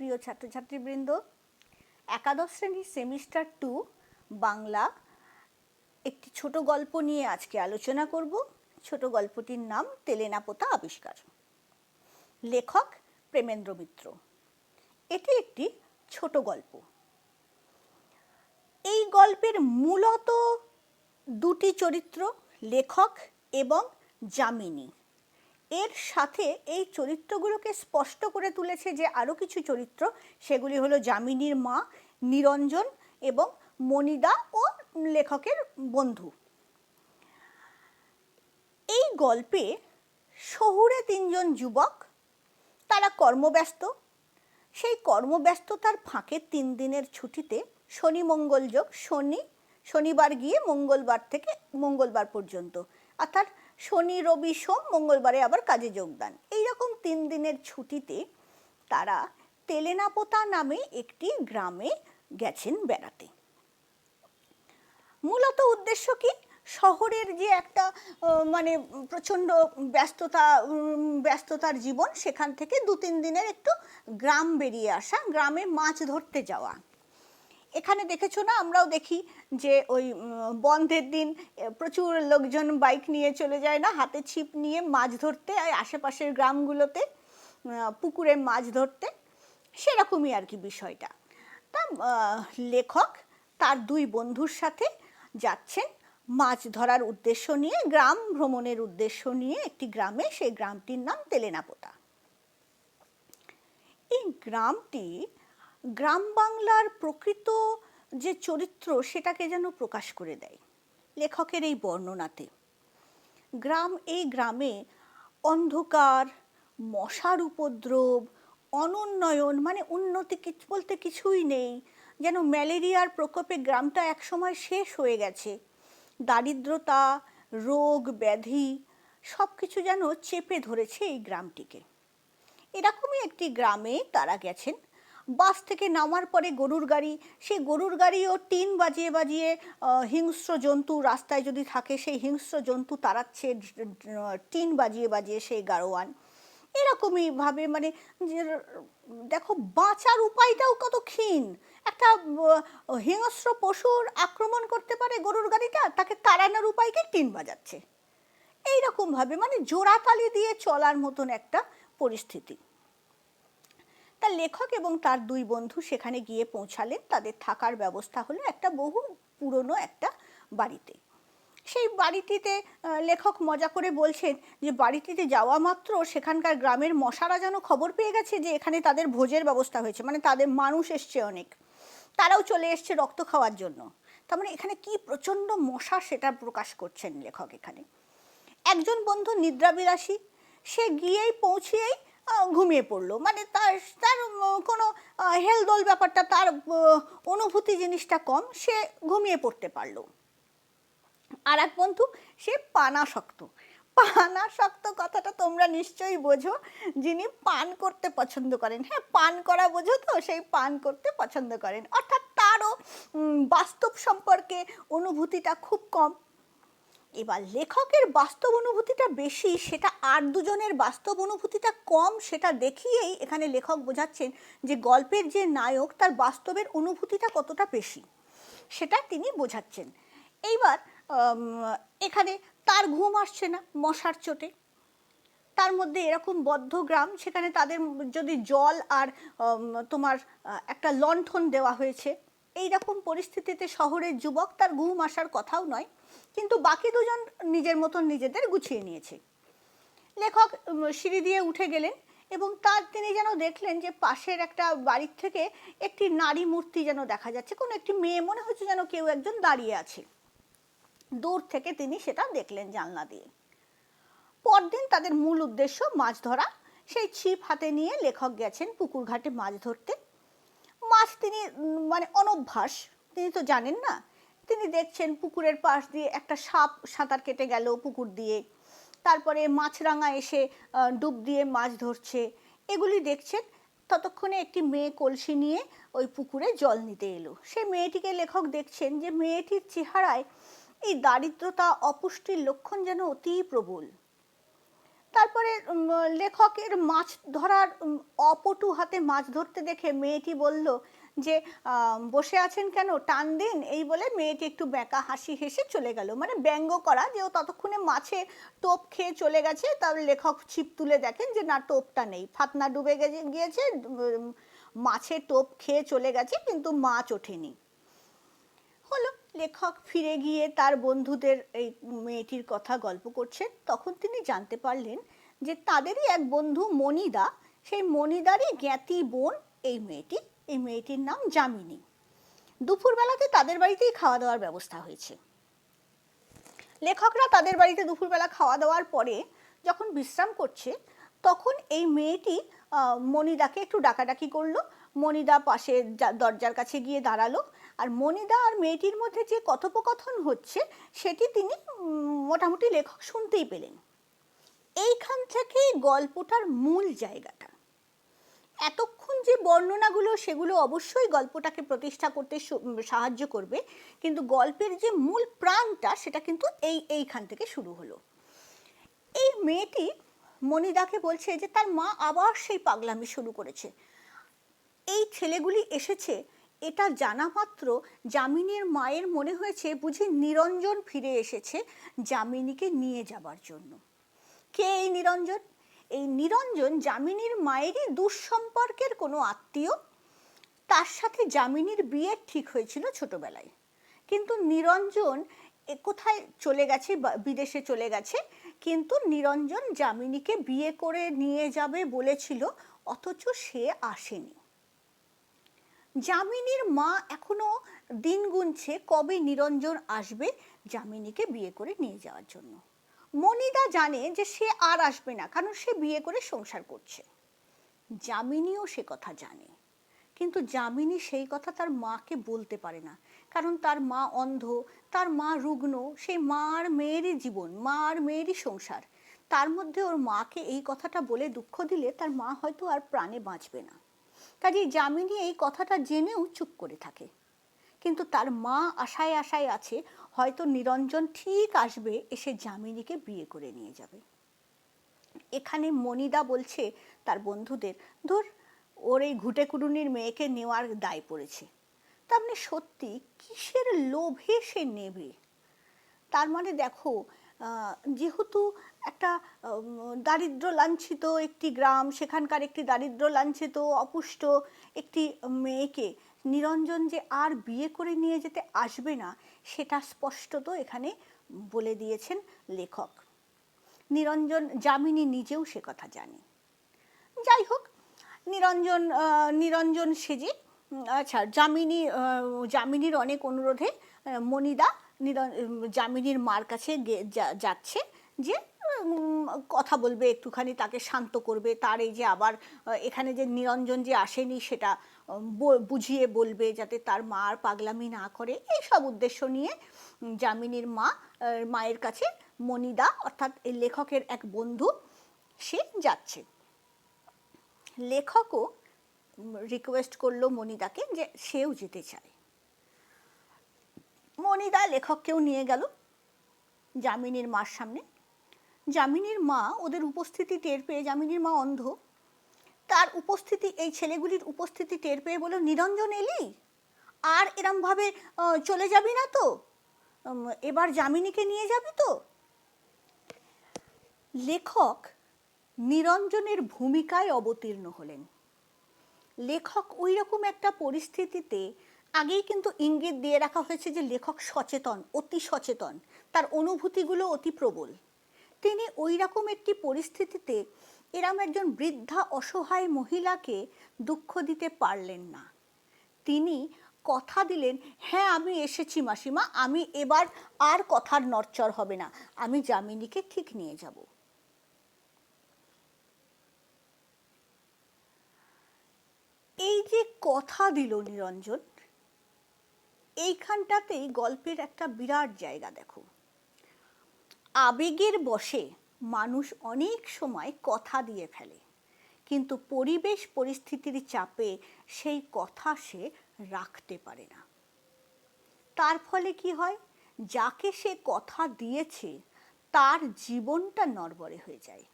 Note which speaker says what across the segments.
Speaker 1: প্রিয় ছাত্রছাত্রীবৃন্দ, একাদশ শ্রেণির সেমিস্টার টু, বাংলা, একটি ছোট গল্প নিয়ে আজকে আলোচনা করব। ছোট গল্পটির নাম তেলেনাপোতা আবিষ্কার। লেখক প্রেমেন্দ্র মিত্র। এটি একটি ছোট গল্প। এই গল্পের মূলত দুটি চরিত্র, লেখক এবং যামিনী। এর সাথে এই চরিত্রগুলোকে স্পষ্ট করে তুলেছে যে আরও কিছু চরিত্র। সেগুলি হলো যামিনীর মা, নিরঞ্জন এবং মনিদা ও লেখকের বন্ধু। এই গল্পে শহুরে তিনজন যুবক, তারা কর্মব্যস্ত। সেই কর্মব্যস্ততার ফাঁকে তিন দিনের ছুটিতে শনি মঙ্গল যোগ, শনি, শনিবার গিয়ে মঙ্গলবার থেকে মঙ্গলবার পর্যন্ত। অর্থাৎ শনি, রবি, সোম, মঙ্গলবারে আবার কাজে যোগদান। এইরকম তিন দিনের ছুটিতে তারা তেলেনাপোতা নামে একটি গ্রামে গেছেন বেড়াতে। মূলত উদ্দেশ্য কি? শহরের যে একটা মানে প্রচণ্ড ব্যস্ততা ব্যস্ততার জীবন, সেখান থেকে দু তিন দিনের একটু গ্রাম বেরিয়ে আসা, গ্রামে মাছ ধরতে যাওয়া। এখানে দেখেছ না? আমরাও দেখি যে ওই বন্ধের দিন প্রচুর লোকজন বাইক নিয়ে চলে যায় না? হাতে ছিপ নিয়ে মাছ ধরতে আশেপাশের গ্রামগুলোতে পুকুরে মাছ ধরতে। সেরকমই আর কি বিষয়টা। তা লেখক তার দুই বন্ধুর সাথে যাচ্ছেন মাছ ধরার উদ্দেশ্য নিয়ে, গ্রাম ভ্রমণের উদ্দেশ্য নিয়ে একটি গ্রামে। সেই গ্রামটির নাম তেলেনাপোতা। এই গ্রামটি গ্রাম বাংলার প্রকৃত যে চরিত্র, সেটাকে যেন প্রকাশ করে দেয় লেখকের এই বর্ণনাতে। গ্রাম এই গ্রামে অন্ধকার, মশার উপদ্রব অনুন্নয়ন মানে উন্নতি বলতে কিছুই নেই, যেন ম্যালেরিয়ার প্রকোপে গ্রামটা একসময় শেষ হয়ে গেছে। দারিদ্রতা, রোগ, ব্যাধি সব কিছু যেন চেপে ধরেছে এই গ্রামটিকে। এরকমই একটি গ্রামে তারা গেছেন। বাস থেকে নামার পরে গরুর গাড়ি, সেই গরুর গাড়িও টিন বাজিয়ে বাজিয়ে হিংস্র জন্তু রাস্তায় যদি থাকে, সেই হিংস্র জন্তু তাড়াচ্ছে টিন বাজিয়ে বাজিয়ে সেই গাড়োয়ান। এরকমই ভাবে মানে দেখো বাঁচার উপায়টাও কত ক্ষীণ। একটা হিংস্র পশুর আক্রমণ করতে পারে গরুর গাড়িটা, তাকে তাড়ানোর উপায়কে টিন বাজাচ্ছে। এইরকম ভাবে মানে জোড়াতালি দিয়ে চলার মতন একটা পরিস্থিতি। তা লেখক এবং তার দুই বন্ধু সেখানে গিয়ে পৌঁছালেন। তাদের থাকার ব্যবস্থা হলো একটা বহু পুরনো একটা বাড়িতে। সেই বাড়িটিতে লেখক মজা করে বলছেন যে, বাড়িটিতে যাওয়া মাত্র সেখানকার গ্রামের মশারা যেন খবর পেয়ে গেছে যে, এখানে তাদের ভোজের ব্যবস্থা হয়েছে। মানে তাদের মানুষ এসছে অনেক। তারাও চলে এসছে রক্ত খাওয়ার জন্য। তার মানে এখানে কি প্রচণ্ড মশা সেটা প্রকাশ করছেন লেখক এখানে। একজন বন্ধু নিদ্রাবিলাসী, সে গিয়েই পৌঁছিয়েই ঘুমিয়ে পড়ল। মানে তার তার কোনো হেলদোল ব্যাপারটা, তার অনুভূতি জিনিসটা কম, সে ঘুমিয়ে পড়তে পারল। আর এক বন্ধু, সে পানাসক্ত পানাসক্ত কথাটা তোমরা নিশ্চয়ই বোঝো, যিনি পান করতে পছন্দ করেন। হ্যাঁ পান করা বোঝো তো, সেই পান করতে পছন্দ করেন। অর্থাৎ তারও বাস্তব সম্পর্কে অনুভূতিটা খুব কম। এবার লেখকের বাস্তব অনুভূতিটা বেশি, সেটা আর দুজনের বাস্তব অনুভূতিটা কম, সেটা দেখিয়েই এখানে লেখক বোঝাচ্ছেন যে গল্পের যে নায়ক, তার বাস্তবের অনুভূতিটা কতটা বেশি, সেটা তিনি বোঝাচ্ছেন। এইবার এখানে তার ঘুম আসছে না, মশার চোটে। তার মধ্যে এরকম বদ্ধ গ্রাম, সেখানে তাদের যদি জল আর তোমার একটা লণ্ঠন দেওয়া হয়েছে এই রকম পরিস্থিতিতে শহরের যুবক তার ঘুম আসার কথাও নয়। কিন্তু বাকি দুজন নিজের মতন নিজেদের গুছিয়ে নিয়েছে। লেখক সিঁড়ি দিয়ে উঠে গেলেন এবং তার তিনি যেন দেখলেন যে পাশের একটা বাড়ির থেকে একটি নারী মূর্তি যেন দেখা যাচ্ছে, কোনো একটি মেয়ে, মনে হচ্ছে যেন কেউ একজন দাঁড়িয়ে আছে। দূর থেকে তিনি সেটা দেখলেন জানলা দিয়ে। পরদিন তাদের মূল উদ্দেশ্য মাছ ধরা। সেই ছিপ হাতে নিয়ে লেখক গেছেন পুকুর ঘাটে মাছ ধরতে। মাছ তিনি মানে অনভ্যাস, তিনি তো জানেন না তিনি দেখছেন পুকুরের পাশ দিয়ে একটা সাপ সাঁতার কেটে গেল পুকুর দিয়ে। তারপরে মাছরাঙা এসে ডুব দিয়ে মাছ ধরছে। এগুলি দেখছেন, ততক্ষণে একটি মেয়ে কলসি নিয়ে ওই পুকুরে জল নিতে এলো। সেই মেয়েটিকে লেখক দেখছেন যে মেয়েটির চেহারায় এই দারিদ্রতা, অপুষ্টির লক্ষণ যেন অতি প্রবল। তারপরে লেখকের মাছ ধরার অপটু হাতে মাছ ধরতে দেখে মেয়েটি বলল যে বসে আছেন কেন? টান দিন, এই বলে মেয়েটি একটু বেঁকা হাসি হেসে চলে গেল। মানে ব্যঙ্গ করা, যে ও ততক্ষণে মাছে টোপ খেয়ে চলে গেছে, তার লেখক ছিপ তুলে দেখেন যে, না, টোপটা নেই। ফাতনা ডুবে গিয়েছে মাছে টোপ খেয়ে চলে গেছে, কিন্তু মাছ ওঠেনি। হলো, লেখক ফিরে গিয়ে তার বন্ধুদের এই মেয়েটির কথা গল্প করছেন তখন তিনি জানতে পারলেন যে, তাদেরই এক বন্ধু মনিদা। সেই মনিদারই জ্ঞাতি বোন এই মেয়েটি। এই মেয়েটির নাম যামিনী। দুপুরবেলাতে তাদের বাড়িতেই খাওয়া দাওয়ার ব্যবস্থা হয়েছে। লেখকরা তাদের বাড়িতে দুপুরবেলা খাওয়া দাওয়ার পরে যখন বিশ্রাম করছে, তখন এই মেয়েটি মনিদাকে একটু ডাকাডাকি করল। মনিদা পাশে দরজার কাছে গিয়ে দাঁড়াল। আর মনিদা আর মেয়েটির মধ্যে যে কথোপকথন হচ্ছে, সেটি তিনি মোটামুটি লেখক শুনতেই পেলেন। এইখান থেকেই গল্পটার মূল জায়গাটা। এতক্ষণ যে বর্ণনাগুলো, সেগুলো অবশ্যই গল্পটাকে প্রতিষ্ঠা করতে সাহায্য করবে। কিন্তু গল্পের যে মূল প্রাণটা, সেটা কিন্তু এই, এইখান থেকে শুরু হলো। এই মেয়েটি মনিদাকে বলছে যে, তার মা আবার সেই পাগলামি শুরু করেছে। এই ছেলেগুলি এসেছে। এটা জানা মাত্র যামিনীর মায়ের মনে হয়েছে বুঝি নিরঞ্জন ফিরে এসেছে যামিনীকে নিয়ে যাবার জন্য। কে এই নিরঞ্জন? এই নিরঞ্জন যামিনীর মায়েরই দুঃসম্পর্কের কোনো আত্মীয়? তার সাথে যামিনীর বিয়ে ঠিক হয়েছিল ছোটবেলায়। কিন্তু নিরঞ্জন কোথায় চলে গেছে বিদেশে চলে গেছে? কিন্তু নিরঞ্জন যামিনীকে বিয়ে করে নিয়ে যাবে বলেছিল, অথচ সে আসেনি। যামিনীর মা এখনও দিন গুনছে কবে নিরঞ্জন আসবে যামিনীকে বিয়ে করে নিয়ে যাওয়ার জন্য? মনিদা জানে যে সে আর আসবে না, কারণ সে বিয়ে করে সংসার করছে। যামিনীও সে কথা জানে, কিন্তু যামিনী সেই কথা তার মাকে বলতে পারে না, কারণ তার মা অন্ধ, তার মা রুগ্ন সেই মার মেয়েরই জীবন মা আর মেয়েরই সংসার। তার মধ্যে ওর মাকে এই কথাটা বলে দুঃখ দিলে তার মা হয়তো আর প্রাণে বাঁচবে না। কাজেই যামিনী এই কথাটা জেনেও চুপ করে থাকে। কিন্তু তার মা আশায় আশায় আছে, হয়তো নিরঞ্জন ঠিক আসবে, এসে যামিনীকে বিয়ে করে নিয়ে যাবে। এখানে মনিদা বলছে তার বন্ধুদের, ধর, ওর এই ঘুটে কুড়ুনির মেয়েকে নেওয়ার দায় পড়েছে। তার মানে সত্যি কিসের লোভে সে নেবে? তার মানে দেখো যেহেতু একটা দারিদ্র লাঞ্ছিত একটি গ্রাম, সেখানকার একটি দারিদ্র লাঞ্ছিত, অপুষ্ট একটি মেয়েকে নিরঞ্জন যে আর বিয়ে করে নিয়ে যেতে আসবে না সেটা স্পষ্টত এখানে বলে দিয়েছেন লেখক। নিরঞ্জন যামিনী নিজেও সে কথা জানে। যাই হোক নিরঞ্জন নিরঞ্জন সেজে আচ্ছা যামিনী যামিনীর অনেক অনুরোধে মনিদা উম, যামিনীর মার কাছে যাচ্ছে যে কথা বলবে, একটুখানি তাকে শান্ত করবে, তার এই যে আবার এখানে যে নিরঞ্জন যে আসেনি সেটা বুঝিয়ে বলবে যাতে তার মা আর পাগলামি না করে। এই সব উদ্দেশ্য নিয়ে যামিনীর মা মায়ের কাছে মনিদা অর্থাৎ লেখকের এক বন্ধু, সে যাচ্ছে। লেখকও রিকোয়েস্ট করল মনিদাকে যে সেও যেতে চায়। মনিদা লেখককেও নিয়ে গেল যামিনীর মার সামনে। যামিনীর মা ওদের উপস্থিতি টের পেয়ে যামিনীর মা অন্ধ, তার উপস্থিতি, এই ছেলেগুলির উপস্থিতি টের পেয়ে বলল, নিরঞ্জন এলি? আর এরমভাবে চলে যাবি না তো? এবার যামিনীকে নিয়ে যাবি তো? লেখক নিরঞ্জনের ভূমিকায় অবতীর্ণ হলেন। লেখক ওই রকম একটা পরিস্থিতিতে আগেই কিন্তু ইঙ্গিত দিয়ে রাখা হয়েছে যে লেখক সচেতন, অতি সচেতন, তার অনুভূতিগুলো অতি প্রবল। তিনি ওই রকম একটি পরিস্থিতিতে এরম একজন বৃদ্ধা অসহায় মহিলাকে দুঃখ দিতে পারলেন না। তিনি কথা দিলেন হ্যাঁ আমি এসেছি মাসিমা, আমি এবার আর কথার নড়চড় হবে না, আমি যামিনীকে ঠিক নিয়ে যাব। এই যে কথা দিল নিরঞ্জন, এইখানটাতেই গল্পের একটা বিরাট জায়গা দেখো। আবেগের বশে মানুষ অনেক সময় কথা দিয়ে ফেলে। কিন্তু পরিবেশ পরিস্থিতির চাপে সেই কথা সে রাখতে পারে না। তার ফলে কি হয়? যাকে সে কথা দিয়েছে, তার জীবনটা নরবরে হয়ে যায়।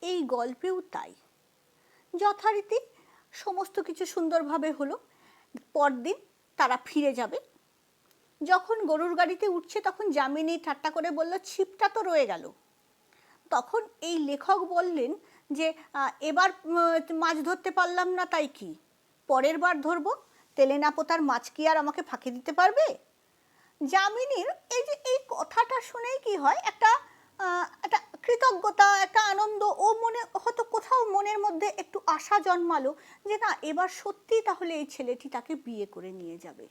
Speaker 1: এই গল্পেও তাই। যথারীতি সমস্ত কিছু সুন্দরভাবে হলো। পরদিন তারা ফিরে যাবে। যখন গরুর গাড়িতে উঠছে তখন যামিনী ঠাট্টা করে বলল, ছিপটা তো রয়ে গেল। তখন এই লেখক বললেন যে এবার মাছ ধরতে পারলাম না, তাই কি? পরের বার ধরবো। তেলেনাপোতার মাছ কি আর আমাকে ফাঁকি দিতে পারবে? যামিনীর এই যে, এই কথাটা শুনেই কি হয়, একটা একটা কৃতজ্ঞতা, একটা আনন্দ, ও মনে, হয়তো কোথাও মনের মধ্যে একটু আশা জন্মালো যে, না, এবার সত্যি তাহলে এই ছেলেটি তাকে বিয়ে করে নিয়ে যাবে।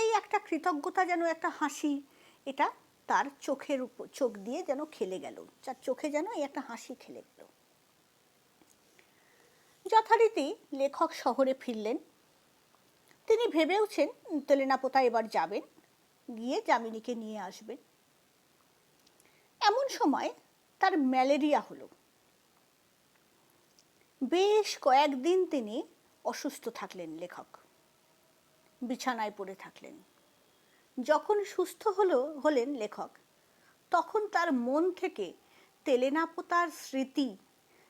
Speaker 1: এই একটা কৃতজ্ঞতা যেন, একটা হাসি, এটা তার চোখের উপর চোখ দিয়ে যেন খেলে গেল। তার চোখে যেন এই একটা হাসি খেলে গেল। যথারীতি লেখক শহরে ফিরলেন। তিনি ভেবেওছেন, তেলেনাপোতা এবার যাবেন, গিয়ে যামিনীকে নিয়ে আসবেন। এমন সময় তার ম্যালেরিয়া হলো। বেশ কয়েকদিন তিনি অসুস্থ থাকলেন লেখক। বিছানায় পড়ে থাকলেন। যখন সুস্থ হলো, হলেন লেখক। তখন তার মন থেকে তেলেনাপোতার স্মৃতি,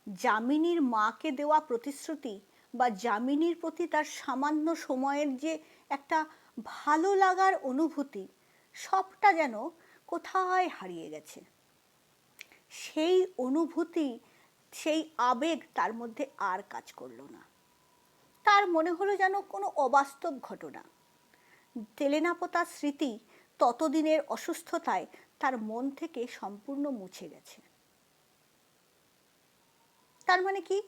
Speaker 1: যামিনীর মাকে দেওয়া প্রতিশ্রুতি বা যামিনীর প্রতি তার সামান্য সময়ের যে একটা ভালো লাগার অনুভূতি, সবটা যেন কোথায় হারিয়ে গেছে। সেই অনুভূতি, সেই আবেগ তার মধ্যে আর কাজ করল না। তার মনে হলো যেন কোনো অবাস্তব ঘটনা। তেলেনাপোতার স্মৃতি ততদিনের অসুস্থতায় তার মন থেকে সম্পূর্ণ মুছে গেছে। তার মানে কি?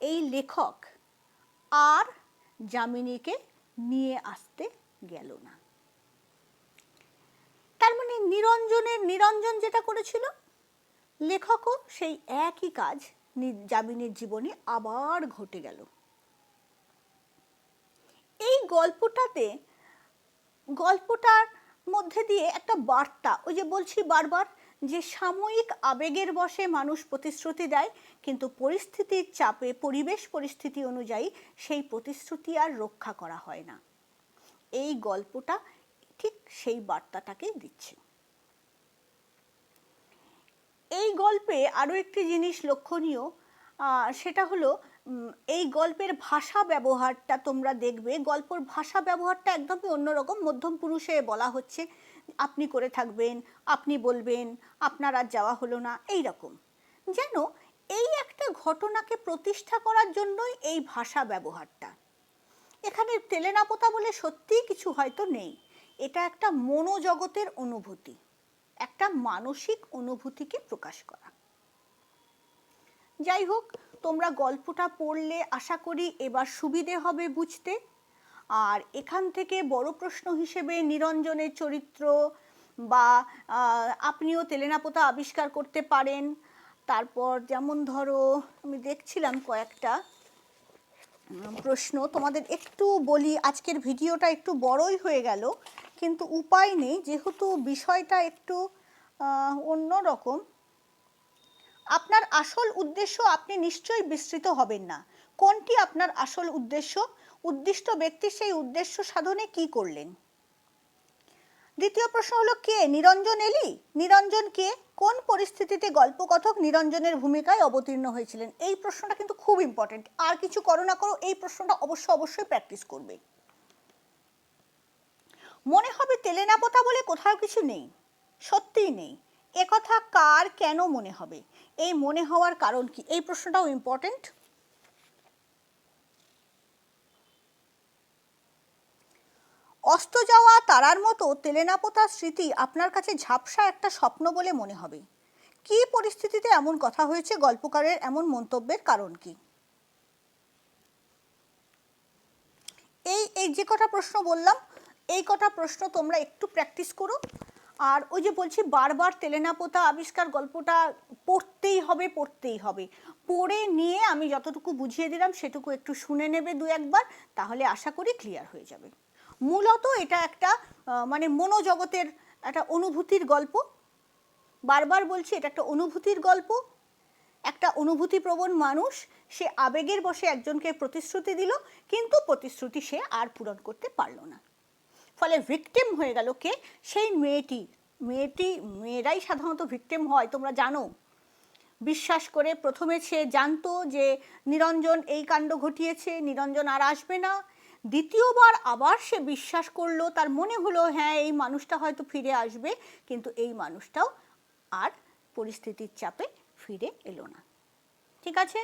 Speaker 1: এই লেখক আর যামিনীকে নিয়ে আসতে গেল না। তার মানে নিরঞ্জনের, নিরঞ্জন যেটা করেছিল, লেখকও সেই একই কাজ যামিনীর জীবনে আবার ঘটে গেল। এই গল্পটাতে, গল্পটার মধ্যে দিয়ে একটা বার্তা, ওই যে বলছি বারবার যে সাময়িক আবেগের বশে মানুষ প্রতিশ্রুতি দেয়, কিন্তু পরিস্থিতির চাপে, পরিবেশ পরিস্থিতি অনুযায়ী সেই প্রতিশ্রুতি আর রক্ষা করা হয় না। এই গল্পটা ঠিক সেই বার্তাটাকেই দিচ্ছে। এই গল্পে আরও একটি জিনিস লক্ষণীয় সেটা হলো এই গল্পের ভাষা ব্যবহারটা তোমরা দেখবে। গল্পর ভাষা ব্যবহারটা একদমই অন্যরকম। মধ্যম পুরুষে বলা হচ্ছে, আপনি করে থাকবেন, আপনি বলবেন, আপনার আর যাওয়া হলো না। এই রকম যেন এই একটা ঘটনাকে প্রতিষ্ঠা করার জন্যই এই ভাষা ব্যবহারটা। এখানে তেলেনাপোতা বলে সত্যিই কিছু হয়তো নেই। এটা একটা মনোজগতের অনুভূতি, একটা মানসিক অনুভূতিকে প্রকাশ করা। যাই হোক তোমরা গল্পটা পড়লে আশা করি এবার সুবিধে হবে বুঝতে। আর এখান থেকে বড় প্রশ্ন হিসেবে নিরঞ্জনের চরিত্র বা আপনিও তেলেনাপোতা আবিষ্কার করতে পারেন। তারপর যেমন ধরো, আমি দেখছিলাম কয়েকটা প্রশ্ন। তোমাদের একটু বলি, আজকের ভিডিওটা একটু বড়ই হয়ে গেল, কিন্তু উপায় নেই, যেহেতু বিষয়টা একটু অন্য রকম আপনার আসল উদ্দেশ্য আপনি নিশ্চয়ই বিস্তৃত হবেন না। কোনটি আপনার আসল উদ্দেশ্য? উদ্দিষ্ট ব্যক্তি সেই উদ্দেশ্য সাধনে কি করলেন? দ্বিতীয় প্রশ্ন হলো কে? নিরঞ্জন এলি? নিরঞ্জন কে? কোন পরিস্থিতিতে গল্পকথক নিরঞ্জনের ভূমিকায় অবতীর্ণ হয়েছিলেন? এই প্রশ্নটা কিন্তু খুব ইম্পর্টেন্ট আর কিছু করো না করো, এই প্রশ্নটা অবশ্য অবশ্যই প্র্যাকটিস করবে। মনে হবে তেলেনাপোতা বলে কোথাও কিছু নেই, সত্যিই নেই। একথা কার কেন মনে হবে? এই মনে হওয়ার কারণ কি? এই প্রশ্নটাও ইম্পর্টেন্ট অস্ত যাওয়া তারার মতো তেলেনাপোতার স্মৃতি আপনার কাছে ঝাপসা একটা স্বপ্ন বলে মনে হবে। কি পরিস্থিতিতে এমন কথা হয়েছে? গল্পকারের এমন মন্তব্যের কারণ কি? এই এই যে কটা প্রশ্ন বললাম, এই কটা প্রশ্ন তোমরা একটু প্র্যাকটিস করো। আর ওই যে বলছি, বারবার তেলেনাপোতা আবিষ্কার গল্পটা পড়তেই হবে পড়তেই হবে। পড়ে নিয়ে আমি যতটুকু বুঝিয়ে দিলাম সেটুকু একটু শুনে নেবে দু একবার, তাহলে আশা করি ক্লিয়ার হয়ে যাবে। মূলত এটা একটা মানে মনোজগতের একটা অনুভূতির গল্প। বারবার বলছি, এটা একটা অনুভূতির গল্প। একটা অনুভূতিপ্রবণ মানুষ, সে আবেগের বসে একজনকে প্রতিশ্রুতি দিল, কিন্তু প্রতিশ্রুতি সে আর পূরণ করতে পারল না। ফলে ভিকটিম হয়ে গেল কে? সেই মেয়েটি। মেয়েটি, মেয়েরাই সাধারণত ভিকটিম হয়, তোমরা জানো। বিশ্বাস করে প্রথমে সে জানতো যে নিরঞ্জন এই কাণ্ড ঘটিয়েছে, নিরঞ্জন আর আসবে না। দ্বিতীয়বার আবার সে বিশ্বাস করল, তার মনে হলো হ্যাঁ এই মানুষটা হয়তো ফিরে আসবে। কিন্তু এই মানুষটাও আর পরিস্থিতির চাপে ফিরে এলো না। ঠিক আছে?